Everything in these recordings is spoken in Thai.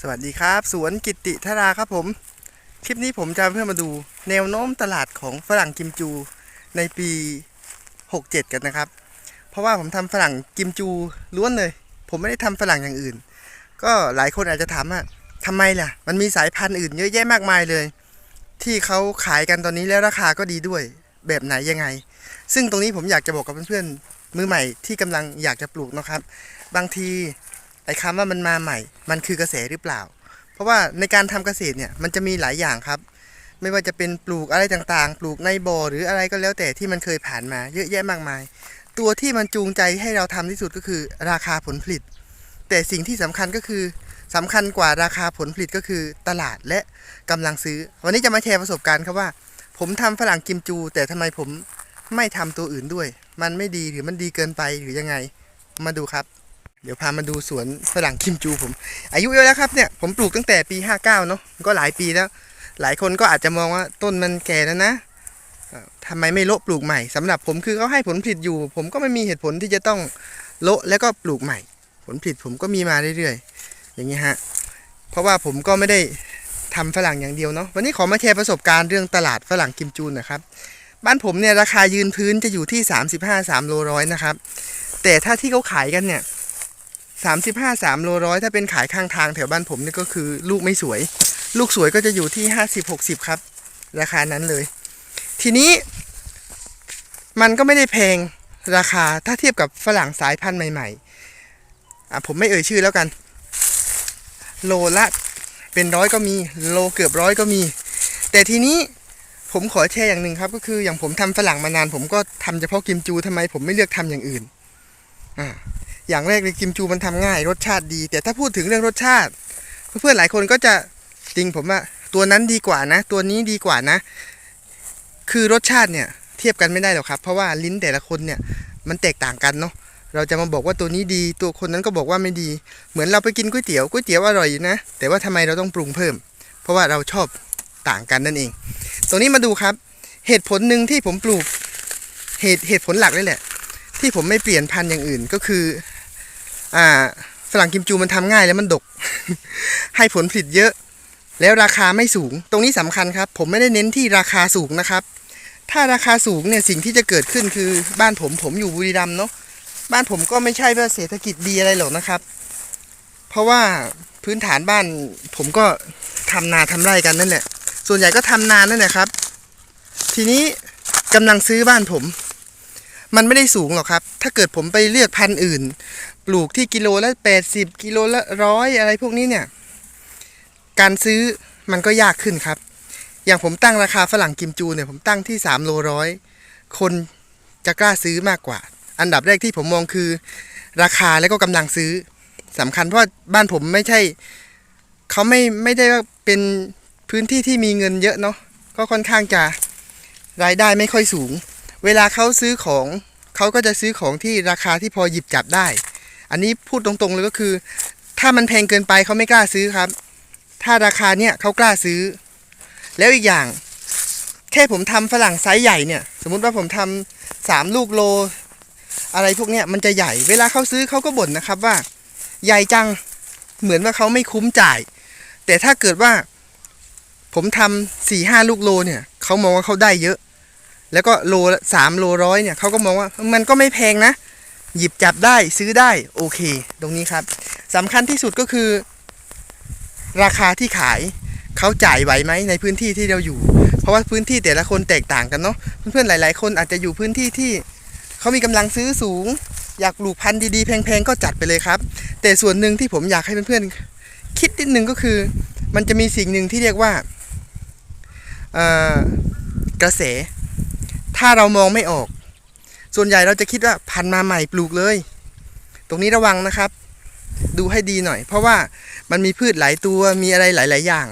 สวัสดีครับ สวนกิติธาราครับผม คลิปนี้ผมจะเพื่อมาดูแนวโน้มตลาดของฝรั่งกิมจูในปี 67 กันนะครับ เพราะว่าผมทำฝรั่งกิมจูล้วนเลย ผมไม่ได้ทำฝรั่งอย่างอื่น ก็หลายคนอาจจะถามว่าทำไมล่ะ มันมีสายพันธุ์อื่นเยอะแยะมากมายเลย ที่เขาขายกันตอนนี้แล้วราคาก็ดีด้วยแบบไหนยังไง ซึ่งตรงนี้ผมอยากจะบอกกับเพื่อนๆมือใหม่ที่กำลังอยากจะปลูกนะครับ บางที ไอ้คำว่ามันมาใหม่ มันคือกระแสหรือเปล่า เพราะว่าในการทำเกษตรเนี่ยมันจะมีหลายอย่างครับ ไม่ว่าจะเป็นปลูกอะไรต่างๆ ปลูกในบ่อหรืออะไรก็แล้วแต่ที่มันเคยผ่านมา เยอะแยะมากมาย ตัวที่มันจูงใจให้เราทำที่สุดก็คือราคาผลผลิต แต่สิ่งที่สำคัญก็คือสำคัญกว่าราคาผลผลิตก็คือตลาดและกำลังซื้อ วันนี้จะมาแชร์ประสบการณ์ครับว่า ผมทำฝรั่งกิมจู แต่ทำไมผมไม่ทำตัวอื่นด้วย มันไม่ดีหรือมันดีเกินไปหรือยังไง มาดูครับ เดี๋ยวพามาดูสวนฝรั่งคิมจูผม อายุเยอะแล้วครับเนี่ยผมปลูกตั้งแต่ปี 59 เนาะก็หลายปีแล้ว หลายคนก็อาจจะมองว่าต้นมันแก่แล้วนะเอ่อทำไมไม่โละปลูกใหม่สำหรับผมคือเขาให้ผลผลิตอยู่ ผมก็ไม่มีเหตุผลที่จะต้องโละแล้วก็ปลูกใหม่ ผลผลิตผมก็มีมาเรื่อยๆ อย่างนี้ฮะเพราะว่าผมก็ไม่ได้ทำฝรั่งอย่างเดียวเนาะวันนี้ขอมาแชร์ประสบการณ์เรื่องตลาดฝรั่งกิมจูนนะครับ บ้านผมเนี่ยราคายืนพื้นจะอยู่ที่ 35 3โลร้อยนะครับแต่ถ้าที่เขาขายกันเนี่ย สามสิบห้าสามโลร้อยถ้าเป็นขายข้างทางแถวบ้านผมนี่ก็คือลูกไม่สวย ลูกสวยก็จะอยู่ที่ห้าสิบหกสิบครับ ราคานั้นเลย ทีนี้ มันก็ไม่ได้แพงราคาถ้าเทียบกับฝรั่งสายพันธุ์ใหม่ๆอะผมไม่เอ่ยชื่อแล้วกัน โลละเป็นร้อยก็มี โลเกือบร้อยก็มี แต่ทีนี้ผมขอแชร์อย่างหนึ่งครับ ก็คืออย่างผมทำฝรั่งมานาน ผมก็ทำเฉพาะกิมจูทำไมผมไม่เลือกทำอย่างอื่นอ่า อย่างแรกเลยกิมจูมันทำง่าย รสชาติดี แต่ถ้าพูดถึงเรื่องรสชาติ เพื่อนๆหลายคนก็จะจริงผมว่าตัวนั้นดีกว่านะ ตัวนี้ดีกว่านะ คือรสชาติเนี่ยเทียบกันไม่ได้หรอกครับ เพราะว่าลิ้นแต่ละคนเนี่ยมันแตกต่างกันเนาะเราจะมาบอกว่าตัวนี้ดี ตัวคนนั้นก็บอกว่าไม่ดี เหมือนเราไปกินก๋วยเตี๋ยวก๋วยเตี๋ยวอร่อยนะ แต่ว่าทำไมเราต้องปรุงเพิ่ม เพราะว่าเราชอบต่างกันนั่นเอง ตรงนี้มาดูครับ เหตุผลหนึ่งที่ผมปลูกเหตุเหตุผลหลักเลยแหละ ที่ผมไม่เปลี่ยนพันธุ์อย่างอื่นก็คือ อ่าฝรั่งกิมจูมันทำง่ายแล้วมันดก ให้ผลผลิตเยอะ แล้วราคาไม่สูง ตรงนี้สำคัญครับ ผมไม่ได้เน้นที่ราคาสูงนะครับ ถ้าราคาสูงเนี่ยสิ่งที่จะเกิดขึ้นคือบ้านผมผมอยู่บุรีรัมย์เนาะบ้านผมก็ไม่ใช่ว่าเศรษฐกิจดีอะไรหรอกนะครับ เพราะว่าพื้นฐานบ้านผมก็ทำนาทำไร่กันนั่นแหละ ส่วนใหญ่ก็ทำนานั่นแหละครับ ทีนี้กำลังซื้อบ้านผม มันไม่ได้สูงหรอกครับ ถ้าเกิดผมไปเลือกพันธุ์อื่น ปลูกที่กิโลละ80กิโลละร้อยอะไรพวกนี้เนี่ย การซื้อมันก็ยากขึ้นครับ อย่างผมตั้งราคาฝรั่งกิมจูเนี่ยผมตั้งที่3โลร้อยคนจะกล้าซื้อมากกว่า อันดับแรกที่ผมมองคือ ราคาและก็กำลังซื้อสำคัญเพราะบ้านผมไม่ใช่เขาไม่ไม่ได้เป็นพื้นที่ที่มีเงินเยอะเนาะก็ค่อนข้างจะรายได้ไม่ค่อยสูง เวลาเขาซื้อของ เขาก็จะซื้อของที่ราคาที่พอหยิบจับได้ อันนี้พูดตรงๆเลยก็คือ ถ้ามันแพงเกินไปเขาไม่กล้าซื้อครับ ถ้าราคาเนี่ยเขากล้าซื้อ แล้วอีกอย่าง แค่ผมทำฝรั่งไซส์ใหญ่เนี่ย สมมุติว่าผมทำสามลูกโล อะไรพวกเนี้ยมันจะใหญ่ เวลาเขาซื้อเขาก็บ่นนะครับว่า ใหญ่จังเหมือนว่าเขาไม่คุ้มจ่าย แต่ถ้าเกิดว่าผมทำสี่ห้าลูกโลเนี่ยเขามองว่าเขาได้เยอะ แล้วก็โลสามโลร้อยเนี่ยเขาก็มองว่ามันก็ไม่แพงนะ หยิบจับได้ซื้อได้โอเค ตรงนี้ครับสำคัญที่สุดก็คือ ราคาที่ขายเขาจ่ายไหวไหมในพื้นที่ที่เราอยู่ เพราะว่าพื้นที่แต่ละคนแตกต่างกันเนาะเพื่อนๆหลาย ๆ คนอาจจะอยู่พื้นที่ที่เขามีกำลังซื้อสูง อยากปลูกพันธุ์ดีๆแพงๆก็จัดไปเลยครับ แต่ส่วนหนึ่งที่ผมอยากให้เพื่อนๆคิดนิดนึงก็คือ มันจะมีสิ่งหนึ่งที่เรียกว่ากระแส ถ้าเรามองไม่ออก ส่วนใหญ่เราจะคิดว่าพันมาใหม่ปลูกเลย ตรงนี้ระวังนะครับ ดูให้ดีหน่อย เพราะว่ามันมีพืชหลายตัวมีอะไรหลาย ๆ อย่าง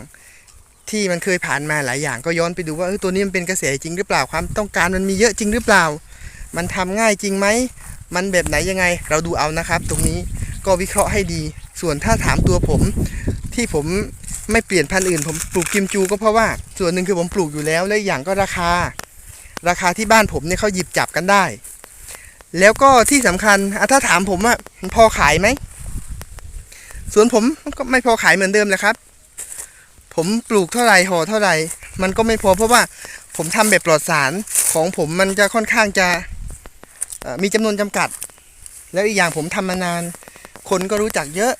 ที่มันเคยผ่านมาหลายอย่าง ก็ย้อนไปดูว่าเออตัวนี้มันเป็นกระแสจริงหรือเปล่าความต้องการมันมีเยอะจริงหรือเปล่า มันทำง่ายจริงไหมมันแบบไหนยังไง เราดูเอานะครับ ตรงนี้ก็วิเคราะห์ให้ดี ส่วนถ้าถามตัวผม ที่ผมไม่เปลี่ยนพันธุ์อื่น ผมปลูกกิมจูก็เพราะว่า ส่วนหนึ่งคือผมปลูกอยู่แล้วและอีกอย่างก็ราคา ราคาที่บ้านผมเนี่ยเขาหยิบจับกันได้ แล้วก็ที่สำคัญอะถ้าถามผมว่าพอขายไหมสวนผมก็ไม่พอขายเหมือนเดิมเลยครับ ผมปลูกเท่าไหร่ห่อเท่าไหร่ มันก็ไม่พอเพราะว่าผมทำแบบปลอดสารของผมมันจะค่อนข้างจะมีจำนวนจำกัด แล้วอีกอย่างผมทำมานาน คนก็รู้จักเยอะ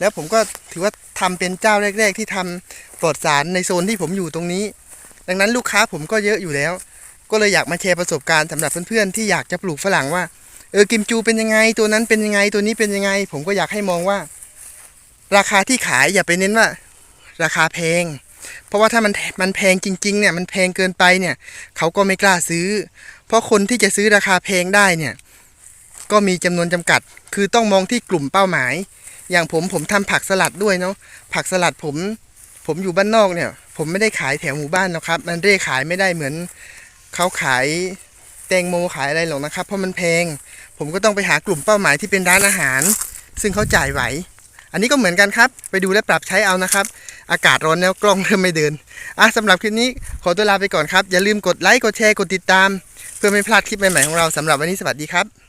แล้วผมก็ถือว่าทำเป็นเจ้าแรก ๆ ที่ทำปลอดสารในโซนที่ผมอยู่ตรงนี้ ดังนั้นลูกค้าผมก็เยอะอยู่แล้ว ก็เลยอยากมาแชร์ประสบการณ์สำหรับเพื่อนๆที่อยากจะปลูกฝรั่งว่าเออกิมจูเป็นยังไง ตัวนั้นเป็นยังไงตัวนี้เป็นยังไง ผมก็อยากให้มองว่า ราคาที่ขายอย่าไปเน้นว่า ราคาแพง เพราะว่าถ้ามันมันแพงจริงๆเนี่ยมันแพงเกินไปเนี่ยเขาก็ไม่กล้าซื้อ เพราะคนที่จะซื้อราคาแพงได้เนี่ยก็มีจำนวนจำกัด คือต้องมองที่กลุ่มเป้าหมาย อย่างผมผมทำผักสลัดด้วยเนาะผักสลัดผม ผมอยู่บ้านนอกเนี่ย ผมไม่ได้ขายแถวหมู่บ้านหรอกครับ มันเร่ขายไม่ได้เหมือน เขาขายแตงโมขายอะไรหรอกนะครับ เพราะมันแพง ผมก็ต้องไปหากลุ่มเป้าหมายที่เป็นร้านอาหาร ซึ่งเขาจ่ายไหว อันนี้ก็เหมือนกันครับ ไปดูและปรับใช้เอานะครับ อากาศร้อนแล้วกล้องเริ่มไม่เดินอะสำหรับคลิปนี้ขอตัวลาไปก่อนครับ อย่าลืมกดไลค์กดแชร์กดติดตาม เพื่อไม่พลาดคลิปใหม่ๆของเราสำหรับวันนี้สวัสดีครับ